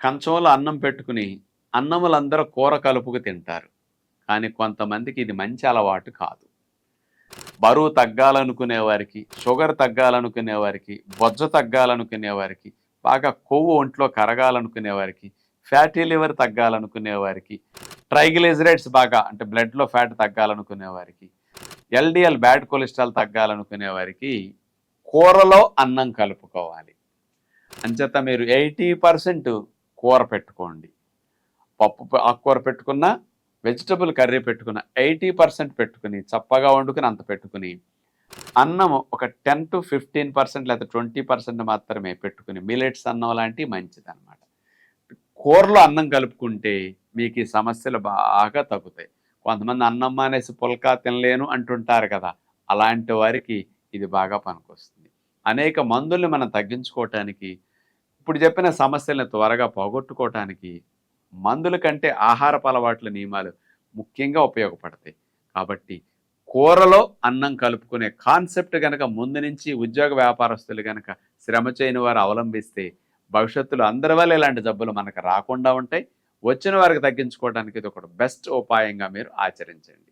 కంచంలో అన్నం పెట్టుకుని అన్నములందరూ కూర కలుపుకు తింటారు. కానీ కొంతమందికి ఇది మంచి అలవాటు కాదు. బరువు తగ్గాలనుకునే వారికి షుగర్ తగ్గాలనుకునే వారికి బొజ్జ తగ్గాలనుకునే వారికి బాగా కొవ్వు ఒంట్లో కరగాలనుకునే వారికి ఫ్యాటీ లివర్ తగ్గాలనుకునే వారికి ట్రైగ్లిజరైడ్స్ బాగా అంటే బ్లడ్లో ఫ్యాట్ తగ్గాలనుకునే వారికి ఎల్డిఎల్ బ్యాడ్ కొలెస్ట్రాల్ తగ్గాలనుకునే వారికి కూరలో అన్నం కలుపుకోవాలి. అంచేత మీరు ఎయిటీ పర్సెంట్ కూర పెట్టుకోండి. పప్పు ఆకుకూర పెట్టుకున్న వెజిటబుల్ కర్రీ పెట్టుకున్న ఎయిటీ పర్సెంట్ పెట్టుకుని చప్పగా వండుకుని అంత పెట్టుకుని అన్నం ఒక టెన్ టు ఫిఫ్టీన్ పర్సెంట్ లేదా ట్వంటీ పర్సెంట్ మాత్రమే పెట్టుకుని మిలెట్స్ అన్నం లాంటివి మంచిది అనమాట కూరలో అన్నం కలుపుకుంటే మీకు ఈ సమస్యలు బాగా తగ్గుతాయి. కొంతమంది అన్నం మానేసి పుల్కా తినలేను అంటుంటారు కదా అలాంటి వారికి ఇది బాగా పనికొస్తుంది. అనేక మందుల్ని మనం తగ్గించుకోవటానికి ఇప్పుడు చెప్పిన సమస్యలను త్వరగా పోగొట్టుకోవటానికి మందుల కంటే ఆహారపు అలవాట్ల నియమాలు ముఖ్యంగా ఉపయోగపడతాయి. కాబట్టి కూరలో అన్నం కలుపుకునే కాన్సెప్ట్ కనుక ముందు నుంచి ఉద్యోగ వ్యాపారస్తులు కనుక శ్రమ చేయని వారు అవలంబిస్తే భవిష్యత్తులో అందరి వల్ల ఇలాంటి జబ్బులు మనకు రాకుండా ఉంటాయి. వచ్చిన వారికి తగ్గించుకోవడానికి ఇది ఒక బెస్ట్ ఉపాయంగా మీరు ఆచరించండి.